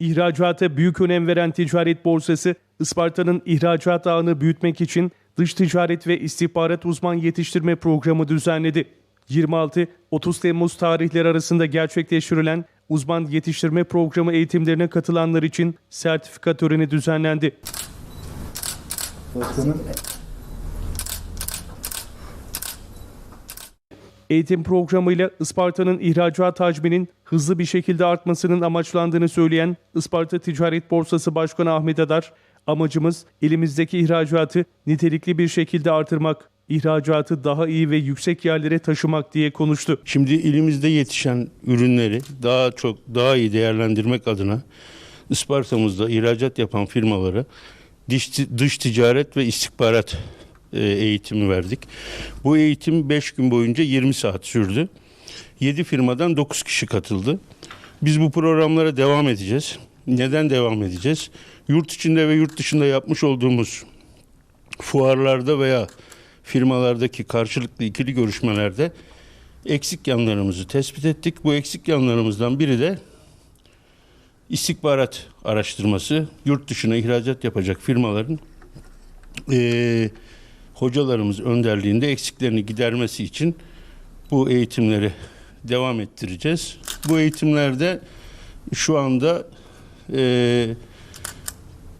İhracata büyük önem veren ticaret borsası, Isparta'nın ihracat ağını büyütmek için dış ticaret ve istihbarat uzman yetiştirme programı düzenledi. 26-30 Temmuz tarihleri arasında gerçekleştirilen uzman yetiştirme programı eğitimlerine katılanlar için sertifika töreni düzenlendi. Eğitim programıyla Isparta'nın ihracat hacminin hızlı bir şekilde artmasının amaçlandığını söyleyen Isparta Ticaret Borsası Başkanı Ahmet Adar, amacımız elimizdeki ihracatı nitelikli bir şekilde artırmak, ihracatı daha iyi ve yüksek yerlere taşımak diye konuştu. Şimdi ilimizde yetişen ürünleri daha çok daha iyi değerlendirmek adına Isparta'mızda ihracat yapan firmalara dış, dış ticaret ve istihbarat eğitimi verdik. Bu eğitim 5 gün boyunca 20 saat sürdü. 7 firmadan 9 kişi katıldı. Biz bu programlara devam edeceğiz. Neden devam edeceğiz? Yurt içinde ve yurt dışında yapmış olduğumuz fuarlarda veya firmalardaki karşılıklı ikili görüşmelerde eksik yanlarımızı tespit ettik. Bu eksik yanlarımızdan biri de istihbarat araştırması. Yurt dışına ihracat yapacak firmaların eee, hocalarımız önderliğinde eksiklerini gidermesi için bu eğitimleri devam ettireceğiz. Bu eğitimlerde şu anda eee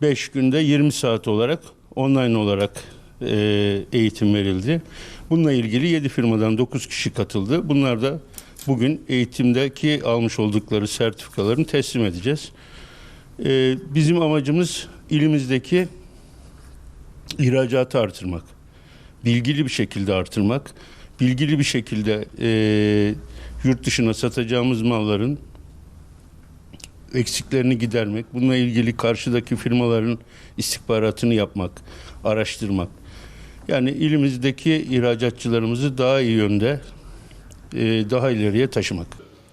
5 günde 20 saat olarak online olarak e, eğitim verildi. Bununla ilgili 7 firmadan 9 kişi katıldı. Bunlar da bugün eğitimdeki almış oldukları sertifikalarını teslim edeceğiz. E, bizim amacımız ilimizdeki ihracatı artırmak. Bilgili bir şekilde artırmak. Bilgili bir şekilde e, yurt dışına satacağımız malların eksiklerini gidermek, bununla ilgili karşıdaki firmaların istihbaratını yapmak, araştırmak. Yani ilimizdeki ihracatçılarımızı daha iyi yönde, e, daha ileriye taşımak.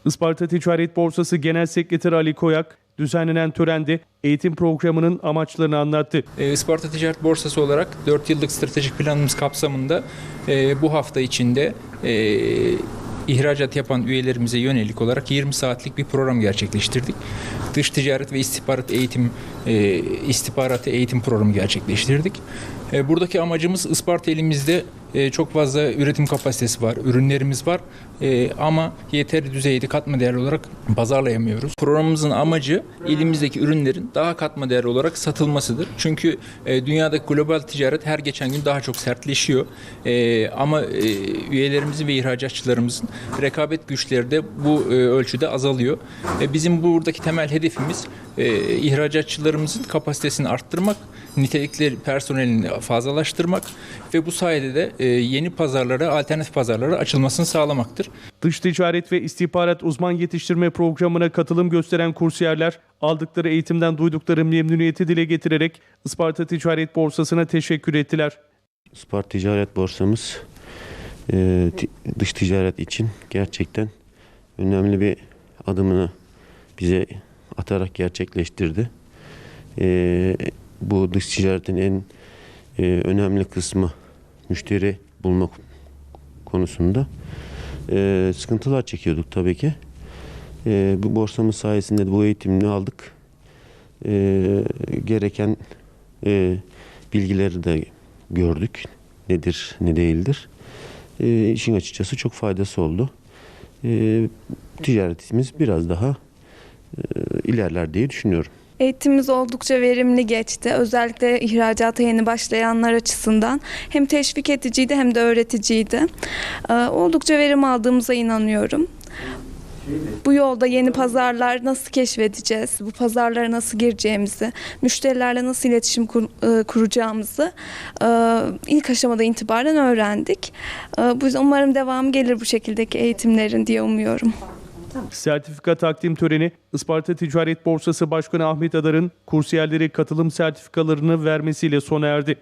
Isparta Ticaret Borsası Genel Sekreteri Ali Koyak, düzenlenen törende eğitim programının amaçlarını anlattı. E, Isparta Ticaret Borsası olarak 4 yıllık stratejik planımız kapsamında e, bu hafta içinde e, ihracat yapan üyelerimize yönelik olarak 20 saatlik bir program gerçekleştirdik. Dış ticaret ve istihbarat eğitim e, istihbaratı eğitim programı gerçekleştirdik. Buradaki amacımız Isparta elimizde e, çok fazla üretim kapasitesi var, ürünlerimiz var E, ama yeteri düzeyde katma değerli olarak pazarlayamıyoruz. Programımızın amacı elimizdeki ürünlerin daha katma değerli olarak satılmasıdır. Çünkü e, dünyadaki global ticaret her geçen gün daha çok sertleşiyor. E, ama e, üyelerimizin ve ihracatçılarımızın rekabet güçleri de bu e, ölçüde azalıyor. Bizim buradaki temel hedefimiz e, ihracatçılarımızın kapasitesini arttırmak, nitelikli personelini fazlalaştırmak ve bu sayede de yeni pazarlara, alternatif pazarlara açılmasını sağlamaktır. Dış ticaret ve istihbarat uzman yetiştirme programına katılım gösteren kursiyerler aldıkları eğitimden duydukları memnuniyeti dile getirerek Isparta Ticaret Borsası'na teşekkür ettiler. Isparta Ticaret Borsamız e, dış ticaret için gerçekten önemli bir adımını bize atarak gerçekleştirdi. E, bu dış ticaretin en e, önemli kısmı müşteri bulmak konusunda e, sıkıntılar çekiyorduk tabii ki. E, bu borsamız sayesinde de bu eğitimini aldık. E, gereken e, bilgileri de gördük. Nedir, ne değildir. E, işin açıkçası çok faydası oldu. E, ticaretimiz biraz daha e, ilerler diye düşünüyorum. Eğitimimiz oldukça verimli geçti. Özellikle ihracata yeni başlayanlar açısından hem teşvik ediciydi hem de öğreticiydi. Ee, Oldukça verim aldığımıza inanıyorum. Bu yolda yeni pazarlar nasıl keşfedeceğiz, bu pazarlara nasıl gireceğimizi, müşterilerle nasıl iletişim kur- e, kuracağımızı e, ilk aşamada itibaren öğrendik. E, Bu yüzden umarım devamı gelir bu şekildeki eğitimlerin diye umuyorum. Sertifika takdim töreni Isparta Ticaret Borsası Başkanı Ahmet Adar'ın kursiyerlere katılım sertifikalarını vermesiyle sona erdi.